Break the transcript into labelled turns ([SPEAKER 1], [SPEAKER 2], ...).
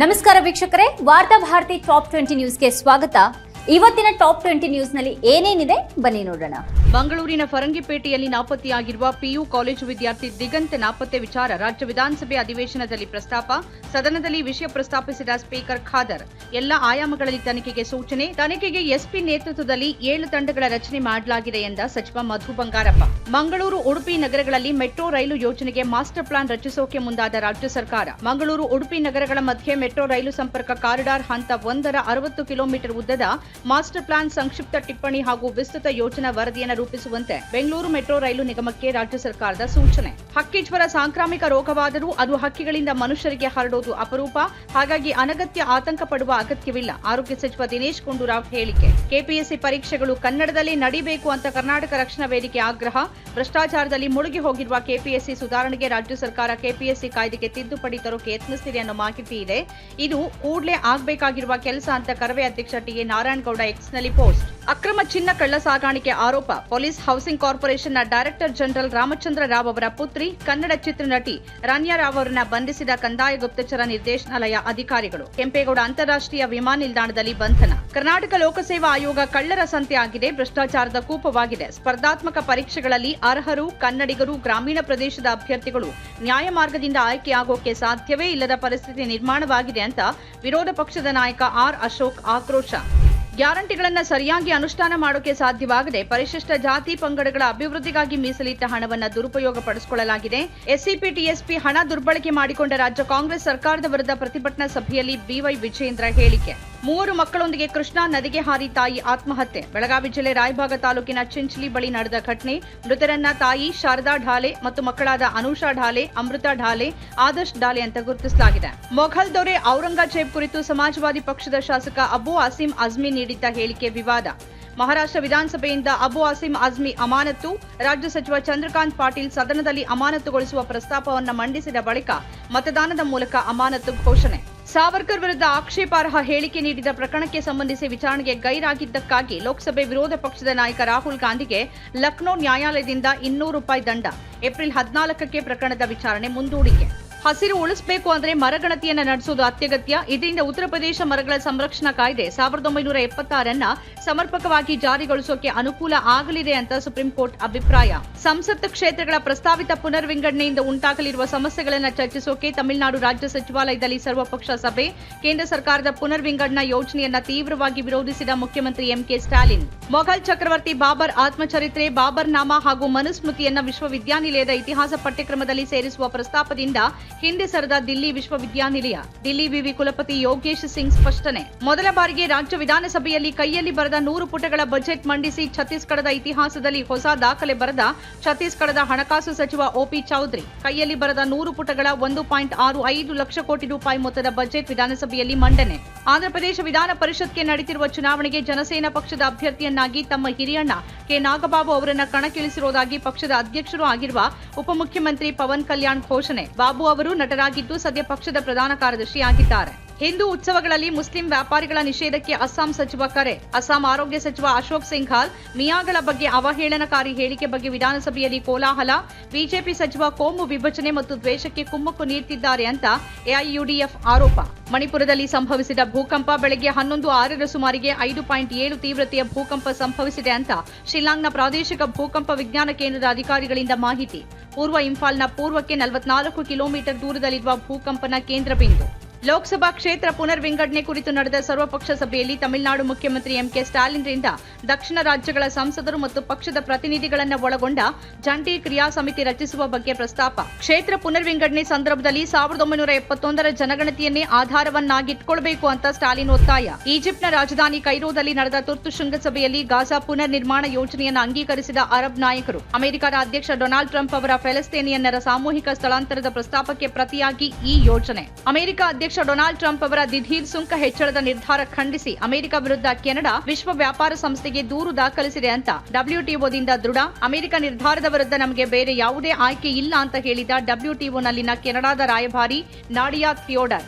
[SPEAKER 1] ನಮಸ್ಕಾರ ವೀಕ್ಷಕರೇ, ವಾರ್ತಾ ಭಾರತಿ ಟಾಪ್ ಟ್ವೆಂಟಿ ನ್ಯೂಸ್ಗೆ ಸ್ವಾಗತ. ಇವತ್ತಿನ ಟಾಪ್ ಟ್ವೆಂಟಿ ನ್ಯೂಸ್ನಲ್ಲಿ ಏನೇನಿದೆ? ಬನ್ನಿ ನೋಡೋಣ.
[SPEAKER 2] ಮಂಗಳೂರಿನ ಫರಂಗಿಪೇಟೆಯಲ್ಲಿ ನಾಪತ್ತೆಯಾಗಿರುವ ಪಿಯು ಕಾಲೇಜು ವಿದ್ಯಾರ್ಥಿ ದಿಗಂತ ನಾಪತ್ತೆ ವಿಚಾರ ರಾಜ್ಯ ವಿಧಾನಸಭೆ ಅಧಿವೇಶನದಲ್ಲಿ ಪ್ರಸ್ತಾಪ, ಸದನದಲ್ಲಿ ವಿಷಯ ಪ್ರಸ್ತಾಪಿಸಿದ ಸ್ಪೀಕರ್ ಖಾದರ್. ಎಲ್ಲ ಆಯಾಮಗಳಲ್ಲಿ ತನಿಖೆಗೆ ಸೂಚನೆ, ತನಿಖೆಗೆ ಎಸ್ಪಿ ನೇತೃತ್ವದಲ್ಲಿ ಏಳು ತಂಡಗಳ ರಚನೆ ಮಾಡಲಾಗಿದೆ ಎಂದ ಸಚಿವ ಮಧು ಬಂಗಾರಪ್ಪ. ಮಂಗಳೂರು, ಉಡುಪಿ ನಗರಗಳಲ್ಲಿ ಮೆಟ್ರೋ ರೈಲು ಯೋಜನೆಗೆ ಮಾಸ್ಟರ್ ಪ್ಲಾನ್ ರಚಿಸೋಕೆ ಮುಂದಾದ ರಾಜ್ಯ ಸರ್ಕಾರ. ಮಂಗಳೂರು, ಉಡುಪಿ ನಗರಗಳ ಮಧ್ಯೆ ಮೆಟ್ರೋ ರೈಲು ಸಂಪರ್ಕ ಕಾರಿಡಾರ್ ಹಂತ ಒಂದರ ಅರವತ್ತು ಕಿಲೋಮೀಟರ್ ಉದ್ದದ ಮಾಸ್ಟರ್ ಪ್ಲಾನ್ ಸಂಕ್ಷಿಪ್ತ ಟಿಪ್ಪಣಿ ಹಾಗೂ ವಿಸ್ತೃತ ಯೋಜನಾ ವರದಿಯನ್ನು ರೂಪಿಸುವಂತೆ ಬೆಂಗಳೂರು ಮೆಟ್ರೋ ರೈಲು ನಿಗಮಕ್ಕೆ ರಾಜ್ಯ ಸರ್ಕಾರದ ಸೂಚನೆ. ಹಕ್ಕಿ ಜ್ವರ ಸಾಂಕ್ರಾಮಿಕ ರೋಗವಾದರೂ ಅದು ಹಕ್ಕಿಗಳಿಂದ ಮನುಷ್ಯರಿಗೆ ಹರಡೋದು ಅಪರೂಪ. ಹಾಗಾಗಿ ಅನಗತ್ಯ ಆತಂಕ ಪಡುವ ಅಗತ್ಯವಿಲ್ಲ. ಆರೋಗ್ಯ ಸಚಿವ ದಿನೇಶ್ ಗುಂಡೂರಾವ್ ಹೇಳಿಕೆ. ಕೆಪಿಎಸ್ಸಿ ಪರೀಕ್ಷೆಗಳು ಕನ್ನಡದಲ್ಲಿ ನಡೀಬೇಕು ಅಂತ ಕರ್ನಾಟಕ ರಕ್ಷಣಾ ವೇದಿಕೆ ಆಗ್ರಹ. ಭ್ರಷ್ಟಾಚಾರದಲ್ಲಿ ಮುಳುಗಿ ಹೋಗಿರುವ ಕೆಪಿಎಸ್ಸಿ ಸುಧಾರಣೆಗೆ ರಾಜ್ಯ ಸರ್ಕಾರ ಕೆಪಿಎಸ್ಸಿ ಕಾಯ್ದೆಗೆ ತಿದ್ದುಪಡಿ ತರೋಕೆ ಯತ್ನಿಸ್ತಿದೆ ಅನ್ನೋ ಮಾಹಿತಿ ಇದೆ. ಇದು ಕೂಡಲೇ ಆಗಬೇಕಾಗಿರುವ ಕೆಲಸ ಅಂತ ಕರವೇ ಅಧ್ಯಕ್ಷ ಟಿಎ ನಾರಾಯಣಗೌಡ ಎಕ್ಸ್ನಲ್ಲಿ ಪೋಸ್ಟ್. ಅಕ್ರಮ ಚಿನ್ನ ಕಳ್ಳ ಸಾಗಾಣಿಕೆ ಆರೋಪ, ಪೊಲೀಸ್ ಹೌಸಿಂಗ್ ಕಾರ್ಪೊರೇಷನ್ನ ಡೈರೆಕ್ಟರ್ ಜನರಲ್ ರಾಮಚಂದ್ರ ರಾವ್ ಅವರ ಪುತ್ರಿ, ಕನ್ನಡ ಚಿತ್ರನಟಿ ರಾನ್ಯಾ ರಾವ್ ಅವರನ್ನ ಬಂಧಿಸಿದ ಕಂದಾಯ ಗುಪ್ತಚರ ನಿರ್ದೇಶನಾಲಯ ಅಧಿಕಾರಿಗಳು. ಕೆಂಪೇಗೌಡ ಅಂತಾರಾಷ್ಟ್ರೀಯ ವಿಮಾನ ನಿಲ್ದಾಣದಲ್ಲಿ ಬಂಧನ. ಕರ್ನಾಟಕ ಲೋಕಸೇವಾ ಆಯೋಗ ಕಳ್ಳರ ಸಂತೆ ಆಗಿದೆ, ಭ್ರಷ್ಟಾಚಾರದ ಕೂಪವಾಗಿದೆ. ಸ್ಪರ್ಧಾತ್ಮಕ ಪರೀಕ್ಷೆಗಳಲ್ಲಿ ಅರ್ಹರು ಕನ್ನಡಿಗರು ಗ್ರಾಮೀಣ ಪ್ರದೇಶದ ಅಭ್ಯರ್ಥಿಗಳು ನ್ಯಾಯಮಾರ್ಗದಿಂದ ಆಯ್ಕೆಯಾಗೋಕೆ ಸಾಧ್ಯವೇ ಇಲ್ಲದ ಪರಿಸ್ಥಿತಿ ನಿರ್ಮಾಣವಾಗಿದೆ ಅಂತ ವಿರೋಧ ಪಕ್ಷದ ನಾಯಕ ಆರ್ ಅಶೋಕ್ ಆಕ್ರೋಶ. ಗ್ಯಾರಂಟಿಗಳನ್ನ ಸರಿಯಾಗಿ ಅನುಷ್ಠಾನ ಮಾಡೋಕೆ ಸಾಧ್ಯವಾಗದೆ ಪರಿಶಿಷ್ಟ ಜಾತಿ ಪಂಗಡಗಳ ಅಭಿವೃದ್ಧಿಗಾಗಿ ಮೀಸಲಿಟ್ಟ ಹಣವನ್ನು ದುರುಪಯೋಗ ಪಡಿಸಿಕೊಳ್ಳಲಾಗಿದೆ. ಎಸ್ಸಿಪಿ, ಟಿಎಸ್ಪಿ ಹಣ ದುರ್ಬಳಕೆ ಮಾಡಿಕೊಂಡ ರಾಜ್ಯ ಕಾಂಗ್ರೆಸ್ ಸರ್ಕಾರದ ವಿರುದ್ಧ ಪ್ರತಿಭಟನಾ ಸಭೆಯಲ್ಲಿ ಬಿವೈ ವಿಜೇಂದ್ರ ಹೇಳಿಕೆ. ಮೂವರು ಮಕ್ಕಳೊಂದಿಗೆ ಕೃಷ್ಣಾ ನದಿಗೆ ಹಾರಿ ತಾಯಿ ಆತ್ಮಹತ್ಯೆ. ಬೆಳಗಾವಿ ಜಿಲ್ಲೆ ರಾಯಭಾಗ ತಾಲೂಕಿನ ಚಿಂಚಲಿ ಬಳಿ ನಡೆದ ಘಟನೆ. ಮೃತರನ್ನ ತಾಯಿ ಶಾರದಾ ಢಾಲೆ ಮತ್ತು ಮಕ್ಕಳಾದ ಅನುಷಾ ಢಾಲೆ, ಅಮೃತ ಢಾಲೆ, ಆದರ್ಶ್ ಢಾಲೆ ಅಂತ ಗುರುತಿಸಲಾಗಿದೆ. ಮೊಘಲ್ ದೊರೆ ಔರಂಗಜೇಬ್ ಕುರಿತು ಸಮಾಜವಾದಿ ಪಕ್ಷದ ಶಾಸಕ ಅಬು ಅಸೀಂ ಅಜ್ಮಿ ನೀಡಿದ್ದ ಹೇಳಿಕೆ ವಿವಾದ. ಮಹಾರಾಷ್ಟ್ರ ವಿಧಾನಸಭೆಯಿಂದ ಅಬು ಅಸೀಂ ಅಜ್ಮಿ ಅಮಾನತು ರಾಜ್ಯ ಸಚಿವ ಚಂದ್ರಕಾಂತ್ ಪಾಟೀಲ್ ಸದನದಲ್ಲಿ ಅಮಾನತುಗೊಳಿಸುವ ಪ್ರಸ್ತಾಪವನ್ನು ಮಂಡಿಸಿದ ಬಳಿಕ ಮತದಾನದ ಮೂಲಕ ಅಮಾನತು ಘೋಷಣೆ. ಸಾವರ್ಕರ್ ವಿರುದ್ಧ ಆಕ್ಷೇಪಾರ್ಹ ಹೇಳಿಕೆ ನೀಡಿದ ಪ್ರಕರಣಕ್ಕೆ ಸಂಬಂಧಿಸಿ ವಿಚಾರಣೆಗೆ ಗೈರಾಗಿದ್ದಕ್ಕಾಗಿ ಲೋಕಸಭೆ ವಿರೋಧ ಪಕ್ಷದ ನಾಯಕ ರಾಹುಲ್ ಗಾಂಧಿಗೆ ಲಕ್ನೋ ನ್ಯಾಯಾಲಯದಿಂದ ಇನ್ನೂರು ರೂಪಾಯಿ ದಂಡ. ಏಪ್ರಿಲ್ ಹದಿನಾಲ್ಕಕ್ಕೆ ಪ್ರಕರಣದ ವಿಚಾರಣೆ ಮುಂದೂಡಿಕೆ. ಹಸಿರು ಉಳಿಸಬೇಕು ಅಂದ್ರೆ ಮರಗಣತಿಯನ್ನ ನಡೆಸೋದು ಅತ್ಯಗತ್ಯ. ಇದರಿಂದ ಉತ್ತರ ಪ್ರದೇಶ ಮರಗಳ ಸಂರಕ್ಷಣಾ ಕಾಯ್ದೆ ಸಾವಿರದ ಒಂಬೈನೂರ ಎಪ್ಪತ್ತಾರನ್ನ ಸಮರ್ಪಕವಾಗಿ ಜಾರಿಗೊಳಿಸೋಕೆ ಅನುಕೂಲ ಆಗಲಿದೆ ಅಂತ ಸುಪ್ರೀಂ ಕೋರ್ಟ್ ಅಭಿಪ್ರಾಯ. ಸಂಸತ್ ಕ್ಷೇತ್ರಗಳ ಪ್ರಸ್ತಾವಿತ ಪುನರ್ವಿಂಗಡಣೆಯಿಂದ ಉಂಟಾಗಲಿರುವ ಸಮಸ್ಯೆಗಳನ್ನು ಚರ್ಚಿಸೋಕೆ ತಮಿಳುನಾಡು ರಾಜ್ಯ ಸಚಿವಾಲಯದಲ್ಲಿ ಸರ್ವಪಕ್ಷ ಸಭೆ. ಕೇಂದ್ರ ಸರ್ಕಾರದ ಪುನರ್ವಿಂಗಡಣಾ ಯೋಜನೆಯನ್ನ ತೀವ್ರವಾಗಿ ವಿರೋಧಿಸಿದ ಮುಖ್ಯಮಂತ್ರಿ ಎಂಕೆ ಸ್ಟಾಲಿನ್. ಮೊಘಲ್ ಚಕ್ರವರ್ತಿ ಬಾಬರ್ ಆತ್ಮಚರಿತ್ರೆ ಬಾಬರ್ ನಾಮ ಹಾಗೂ ಮನುಸ್ಮೃತಿಯನ್ನ ವಿಶ್ವವಿದ್ಯಾನಿಲಯದ ಇತಿಹಾಸ ಪಠ್ಯಕ್ರಮದಲ್ಲಿ ಸೇರಿಸುವ ಪ್ರಸ್ತಾಪದಿಂದ ಹಿಂದೆ ಸರದ ದಿಲ್ಲಿ ವಿಶ್ವವಿದ್ಯಾನಿಲಯ. ದಿಲ್ಲಿ ವಿವಿ ಕುಲಪತಿ ಯೋಗೇಶ್ ಸಿಂಗ್ ಸ್ಪಷ್ಟನೆ. ಮೊದಲ ಬಾರಿಗೆ ರಾಜ್ಯ ವಿಧಾನಸಭೆಯಲ್ಲಿ ಕೈಯಲ್ಲಿ ಬರೆದ ನೂರು ಪುಟಗಳ ಬಜೆಟ್ ಮಂಡಿಸಿ ಛತ್ತೀಸ್ಗಢದ ಇತಿಹಾಸದಲ್ಲಿ ಹೊಸ ದಾಖಲೆ ಬರೆದ ಛತ್ತೀಸ್ಗಢದ ಹಣಕಾಸು ಸಚಿವ ಓಪಿ ಚೌಧರಿ. ಕೈಯಲ್ಲಿ ಬರೆದ ನೂರು ಪುಟಗಳ ಒಂದು ಪಾಯಿಂಟ್ ಆರು ಐದು ಲಕ್ಷ ಕೋಟಿ ರೂಪಾಯಿ ಮೊತ್ತದ ಬಜೆಟ್ ವಿಧಾನಸಭೆಯಲ್ಲಿ ಮಂಡನೆ. ಆಂಧ್ರಪ್ರದೇಶ ವಿಧಾನ ಪರಿಷತ್ಗೆ ನಡೆಯುತ್ತಿರುವ ಚುನಾವಣೆಗೆ ಜನಸೇನಾ ಪಕ್ಷದ ಅಭ್ಯರ್ಥಿಯನ್ನಾಗಿ ತಮ್ಮ ಹಿರಿಯಣ್ಣ ಕೆ. ನಾಗಬಾಬು ಅವರನ್ನು ಕಣಕ್ಕಿಳಿಸಿರುವುದಾಗಿ ಪಕ್ಷದ ಅಧ್ಯಕ್ಷರೂ ಆಗಿರುವ ಉಪಮುಖ್ಯಮಂತ್ರಿ ಪವನ್ ಕಲ್ಯಾಣ್ ಘೋಷಣೆ. ಬಾಬು ಅವರು ನಟರಾಗಿದ್ದು ಸದ್ಯ ಪಕ್ಷದ ಪ್ರಧಾನ ಕಾರ್ಯದರ್ಶಿಯಾಗಿದ್ದಾರೆ. ಹಿಂದೂ ಉತ್ಸವಗಳಲ್ಲಿ ಮುಸ್ಲಿಂ ವ್ಯಾಪಾರಿಗಳ ನಿಷೇಧಕ್ಕೆ ಅಸ್ಸಾಂ ಸಚಿವ ಕರೆ. ಅಸ್ಸಾಂ ಆರೋಗ್ಯ ಸಚಿವ ಅಶೋಕ್ ಸಿಂಘಾಲ್ ಮಿಯಾಗಳ ಬಗ್ಗೆ ಅವಹೇಳನಕಾರಿ ಹೇಳಿಕೆ ಬಗ್ಗೆ ವಿಧಾನಸಭೆಯಲ್ಲಿ ಕೋಲಾಹಲ. ಬಿಜೆಪಿ ಸಚಿವ ಕೋಮು ವಿಭಜನೆ ಮತ್ತು ದ್ವೇಷಕ್ಕೆ ಕುಮ್ಮಕ್ಕು ನೀಡುತ್ತಿದ್ದಾರೆ ಅಂತ ಎಐಯುಡಿಎಫ್ ಆರೋಪ. ಮಣಿಪುರದಲ್ಲಿ ಸಂಭವಿಸಿದ ಭೂಕಂಪ ಬೆಳಗ್ಗೆ ಹನ್ನೊಂದು ಆರರ ಸುಮಾರಿಗೆ ಐದು ಪಾಯಿಂಟ್ ಏಳು ತೀವ್ರತೆಯ ಭೂಕಂಪ ಸಂಭವಿಸಿದೆ ಅಂತ ಶಿಲ್ಲಾಂಗ್ನ ಪ್ರಾದೇಶಿಕ ಭೂಕಂಪ ವಿಜ್ಞಾನ ಕೇಂದ್ರದ ಅಧಿಕಾರಿಗಳಿಂದ ಮಾಹಿತಿ. ಪೂರ್ವ ಇಂಫಾಲ್ನ ಪೂರ್ವಕ್ಕೆ ನಲವತ್ನಾಲ್ಕು ಕಿಲೋಮೀಟರ್ ದೂರದಲ್ಲಿರುವ ಭೂಕಂಪನ ಕೇಂದ್ರ ಬಿಂದು. ಲೋಕಸಭಾ ಕ್ಷೇತ್ರ ಪುನರ್ವಿಂಗಡಣೆ ಕುರಿತು ನಡೆದ ಸರ್ವಪಕ್ಷ ಸಭೆಯಲ್ಲಿ ತಮಿಳುನಾಡು ಮುಖ್ಯಮಂತ್ರಿ ಎಂಕೆ ಸ್ಟಾಲಿನ್ರಿಂದ ದಕ್ಷಿಣ ರಾಜ್ಯಗಳ ಸಂಸದರು ಮತ್ತು ಪಕ್ಷದ ಪ್ರತಿನಿಧಿಗಳನ್ನು ಒಳಗೊಂಡ ಜಂಟಿ ಕ್ರಿಯಾ ಸಮಿತಿ ರಚಿಸುವ ಬಗ್ಗೆ ಪ್ರಸ್ತಾಪ. ಕ್ಷೇತ್ರ ಪುನರ್ವಿಂಗಡಣೆ ಸಂದರ್ಭದಲ್ಲಿ ಸಾವಿರದ ಒಂಬೈನೂರ ಎಪ್ಪತ್ತೊಂದರ ಜನಗಣತಿಯನ್ನೇ ಆಧಾರವನ್ನಾಗಿಟ್ಕೊಳ್ಬೇಕು ಅಂತ ಸ್ಟಾಲಿನ್ ಒತ್ತಾಯ. ಈಜಿಪ್ಟ್ನ ರಾಜಧಾನಿ ಕೈರೋದಲ್ಲಿ ನಡೆದ ತುರ್ತು ಶೃಂಗಸಭೆಯಲ್ಲಿ ಗಾಜಾ ಪುನರ್ ನಿರ್ಮಾಣ ಯೋಜನೆಯನ್ನು ಅಂಗೀಕರಿಸಿದ ಅರಬ್ ನಾಯಕರು. ಅಮೆರಿಕದ ಅಧ್ಯಕ್ಷ ಡೊನಾಲ್ಡ್ ಟ್ರಂಪ್ ಅವರ ಫೆಲಸ್ತೀನಿಯನ್ನರ ಸಾಮೂಹಿಕ ಸ್ಥಳಾಂತರದ ಪ್ರಸ್ತಾಪಕ್ಕೆ ಪ್ರತಿಯಾಗಿ ಈ ಯೋಜನೆ. ಅಮೆರಿಕ ಅಧ್ಯಕ್ಷ ಡೊನಾಲ್ಡ್ ಟ್ರಂಪ್ ಅವರ ದಿಢೀರ್ ಸುಂಕ ಹೆಚ್ಚಳದ ನಿರ್ಧಾರ ಖಂಡಿಸಿ ಅಮೆರಿಕ ವಿರುದ್ಧ ಕೆನಡಾ ವಿಶ್ವ ವ್ಯಾಪಾರ ಸಂಸ್ಥೆಗೆ ದೂರು ದಾಖಲಿಸಿದೆ ಅಂತ ಡಬ್ಲ್ಯೂಟಿಒದಿಂದ ದೃಢ. ಅಮೆರಿಕ ನಿರ್ಧಾರದ ವಿರುದ್ಧ ನಮಗೆ ಬೇರೆ ಯಾವುದೇ ಆಯ್ಕೆ ಇಲ್ಲ ಅಂತ ಹೇಳಿದ ಡಬ್ಲ್ಯೂಟಿಒನಲ್ಲಿನ ಕೆನಡಾದ ರಾಯಭಾರಿ ನಾಡಿಯಾ ಥಿಯೋಡರ್.